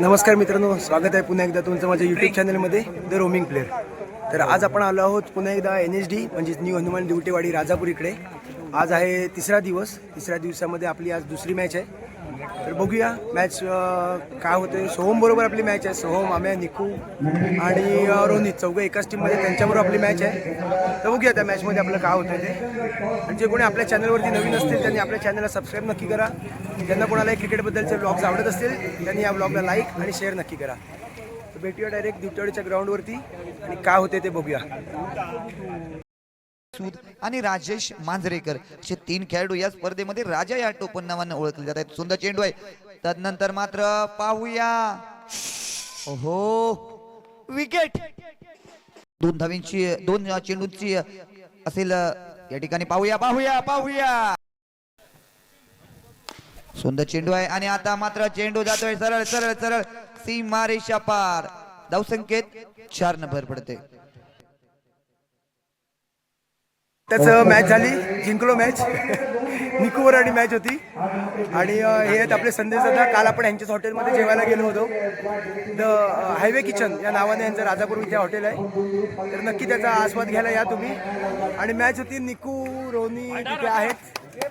नमस्कार मित्रांनो स्वागत आहे पुन्हा एकदा तुमचं माझ्या यूट्यूब चॅनलमध्ये द रोमिंग प्लेअर तर आज आपण आलो आहोत पुन्हा एकदा एन एच डी म्हणजेच न्यू हनुमान दिवटेवाडी राजापूर इकडे. आज आहे तिसरा दिवस. तिसऱ्या दिवसामध्ये आपली आज दुसरी मॅच आहे. तर बघूया. मॅच काय होते सोहम बरोबर आपली मॅच आहे. सोहम आम्या निकू आणि रोनित रोहित चौघं एकाच टीममध्ये त्यांच्याबरोबर आपली मॅच आहे. तर बघूया त्या मॅचमध्ये आपलं काय होतं ते. आणि जे कोणी आपल्या चॅनलवरती नवीन असतील त्यांनी आपल्या चॅनलला सबस्क्राईब नक्की करा. ज्यांना कोणालाही क्रिकेटबद्दलचे ब्लॉग्स आवडत असतील त्यांनी या ब्लॉगला लाईक आणि शेअर नक्की करा. तर भेटूया डायरेक्ट दिवटवाडीच्या ग्राउंडवरती आणि काय होते ते बघूया. सूद आणि राजेश मांजरेकर. असे तीन खेळाडू या स्पर्धेमध्ये राजा या टोपण नावानं ओळखले जात आहेत. सुंदर चेंडू आहे तदनंतर मात्र पाहूया. हो विकेट. दोन धावींची दोन चेंडूंची असेल या ठिकाणी पाहूया पाहूया पाहूया. सुंदर चेंडू आहे आणि आता मात्र चेंडू जातोय. सरळ सरळ सरळ. सीमारेषा पार. धावसंख्येत चार नंबर भर पडते. त्याचं मॅच झाली जिंकलो मॅच निकोवर आणि मॅच होती. आणि हे आहेत आपले संदेश दादा. काल आपण यांच्याच हॉटेलमध्ये जेवायला गेलो होतो. द हायवे किचन या नावाने यांचं राजापूर इथे हॉटेल आहे. तर नक्की त्याचा आस्वाद घ्यायला या तुम्ही. आणि मॅच होती निकू रोनी तिथे आहेत.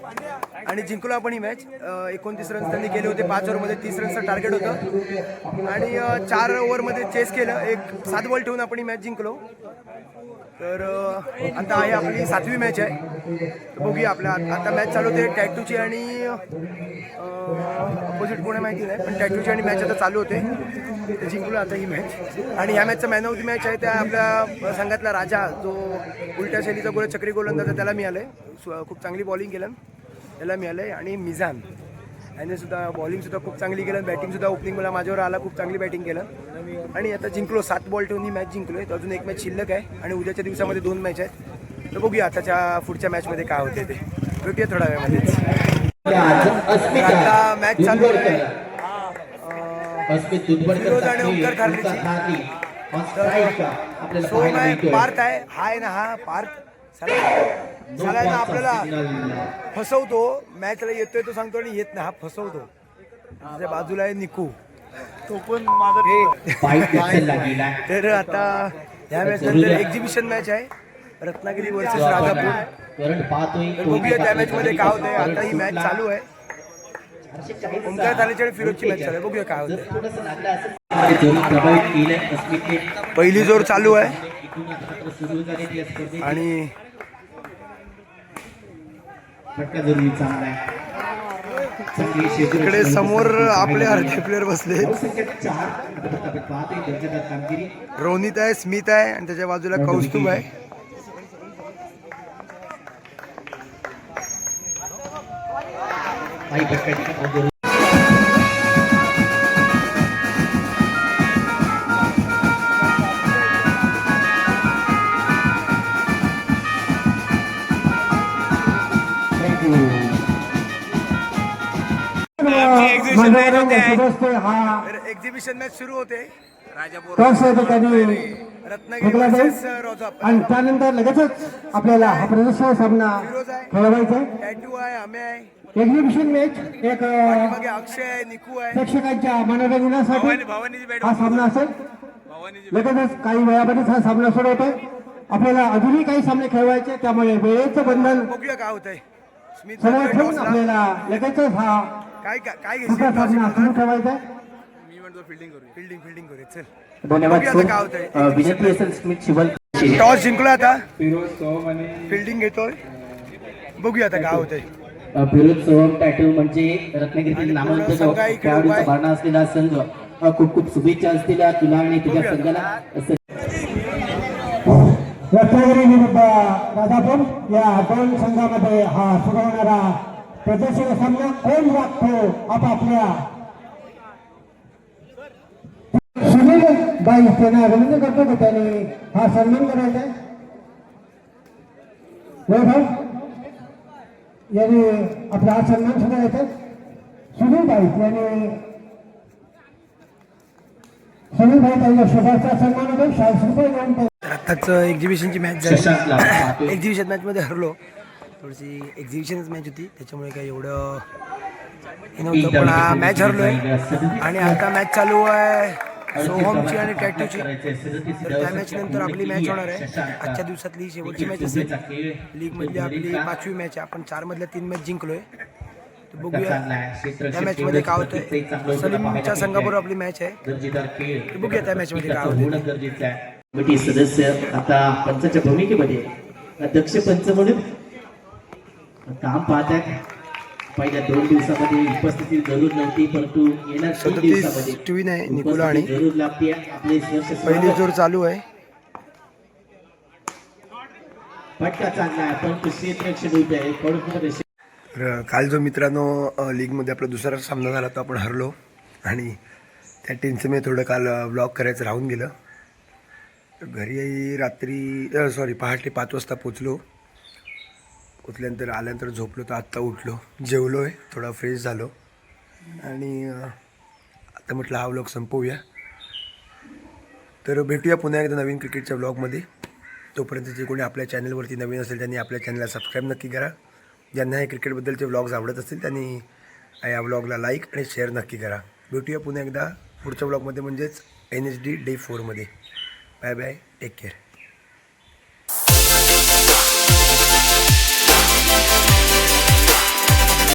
आणि जिंकलो आपण ही मॅच एकोणतीस रन्स त्यांनी केले होते. पाच ओव्हरमध्ये तीस रन्सचं टार्गेट होतं. आणि चार ओव्हरमध्ये चेस केलं. एक सात बॉल ठेवून आपण ही मॅच जिंकलो. तर आता आहे आपली सातवी मॅच आहे. बघूया आपल्या आता मॅच चालू होते टॅटूची आणि अपोजिट कोणा माहिती नाही. पण टॅटूची आणि मॅच आता चालू होते. जिंकलो आता ही मॅच आणि ह्या मॅचचा मॅन ऑफ द मॅच आहे त्या आपल्या संघातला राजा जो उलट्या शैलीचा गोळ चक्री गोलंदाज त्याला मिळालं आहे खूप चांगली बॉलिंग केलं त्याला मिळालं आहे आणि मिझान. याने सुद्धा बॉलिंग सुद्धा खूप चांगली केलं. बॅटिंग सुद्धा ओपनिंग मला माझ्यावर आला खूप चांगली बॅटिंग केलं. आणि आता जिंकलो. सात बॉल ठेवून ही मॅच जिंकलोय. तर अजून एक मॅच शिल्लक आहे. आणि उद्याच्या दिवसामध्ये दोन मॅच आहेत. तर बघूया आताच्या पुढच्या मॅचमध्ये काय होते ते. भेटूया थोड्या वेळामध्येच. तर आता मॅच चालू आहे. फिरोज आणि आहे पार्थ आहे. हा आहे ना हा पार्थ. साला साला आहे ना आपल्याला फसवतो. मॅचला येतोय तो सांगतो आणि येत नाही. हा फसवतो. त्याच्या बाजूला आहे निकू. तो पण तर आता ह्या मॅच नंतर एक्झिबिशन मॅच आहे. रत्नागिरी वर्सेस राजापूर. तर बघूया त्या मॅच मध्ये काय होतंय. आता ही मॅच चालू आहे. ओंकार आणि फिरोजची मॅच चालू आहे. बघूया काय होतंय. पहिली जोर चालू आहे. आणि इकडे समोर आपले अर्धे प्लेअर बसले. रोनित आहे स्मित आहे आणि त्याच्या बाजूला कौस्तुभ आहे. एक्झिबिशन मॅच सुरू होते. आणि त्यानंतर लगेचच आपल्याला हा प्रदर्शन सामना आहे. खेळवायचा आहे. आहे आहे. एक्झिबिशन मॅच एक अक्षय आहे निकू आहे. प्रेक्षकांच्या मनोरंजनासाठी हा सामना असेल. लगेचच काही वेळामध्येच हा सामना सुरू होतोय. आपल्याला अजूनही काही सामने खेळवायचे त्यामुळे वेळेचं बंधन बघूया काय toss ला. आपल्याला लगेचच हा काय काय काय दुसरा सामना सुरू घेशील ठेवायचा? आहे फिल्डिंग फिल्डिंग करूया. चल. धन्यवाद बघूया आता काय होतंय. अ, विनंती असेल स्मित शिवल. टॉस जिंकला आता. फिरोज सोहम आणि फिल्डिंग घेतोय. बघूया आता काय होतंय. अ, फिरोज सोहम टॅटू म्हणजे रत्नागिरीतील नामवंत खेळाडूचा. भरणा असलेला संघ अ, खूप खूप शुभेच्छा असलेल्या तुला आणि तुझ्या. संघाला असं रत्नागिरी विरुद्ध राजापूर या दोन संघामध्ये हा सुरू होणारा प्रदर्शन सामना कोण वागतो आपापल्या सुनील बाई त्यांना विनंती करतो की त्यांनी? हा सन्मान करायचा वैभव यांनी आपला हा सन्मान सुद्धा यायचा सुनील बाई यांनी सुनील भाई त्यांच्या शुभाचा सन्मान होतो. चाळीस रुपये आत्ताच एक्झिबिशनची मॅच झाली. एक्झिबिशन मॅचमध्ये हरलो. थोडीशी एक्झिबिशनच मॅच होती. त्याच्यामुळे काही एवढं हे नव्हतं. पण हा मॅच हरलोय. आणि आता मॅच चालू आहे सोहमची आणि टॅटूची तर त्या मॅच नंतर आपली मॅच होणार आहे. आजच्या दिवसातली शेवटची मॅच असेल. लीग मधली आपली पाचवी मॅच आहे. आपण चार मधल्या तीन मॅच जिंकलोय. बघूया. त्या मॅच मध्ये काय होतंय. सलीमच्या संघाबरोबर आपली मॅच आहे. बघूया त्या मॅच मध्ये काय होतं सदस्य आता पंचाच्या भूमिकेमध्ये अध्यक्ष पंच म्हणून काम पाहतात पहिल्या दोन दिवसामध्ये उपस्थिती जरूर नव्हती परंतु येणार तीन दिवसामध्ये ट्विन आहे निकोला आणि उपस्थिती जरूर लागते आपले पहिली. जोर चालू आहे. फटका चांगला आहे. परंतु क्षेत्ररक्षण उभे आहे तर काल जो मित्रांनो लीगमध्ये आपला दुसरा सामना झाला तो आपण हरलो. आणि त्या टेन्शनमध्ये थोडं काल ब्लॉग करायचं राहून गेलं. घरी रात्री सॉरी पहाटे पाच वाजता पोचलो उठल्यानंतर आल्यानंतर झोपलो तर आत्ता उठलो. जेवलो आहे थोडा फ्रेश झालो. आणि आता म्हटलं हा ब्लॉग संपवूया. तर भेटूया पुन्हा एकदा नवीन क्रिकेटच्या ब्लॉगमध्ये तोपर्यंत जे कोणी आपल्या चॅनलवरती नवीन असेल त्यांनी आपल्या चॅनलला सबस्क्राईब नक्की करा. ज्यांना हे क्रिकेटबद्दलचे व्लॉग्स आवडत असतील त्यांनी या व्लॉगला लाईक आणि शेअर नक्की करा. भेटूया पुन्हा एकदा पुढच्या ब्लॉगमध्ये म्हणजेच एन एच डी डे फोरमध्ये बाय बाय टेक केअर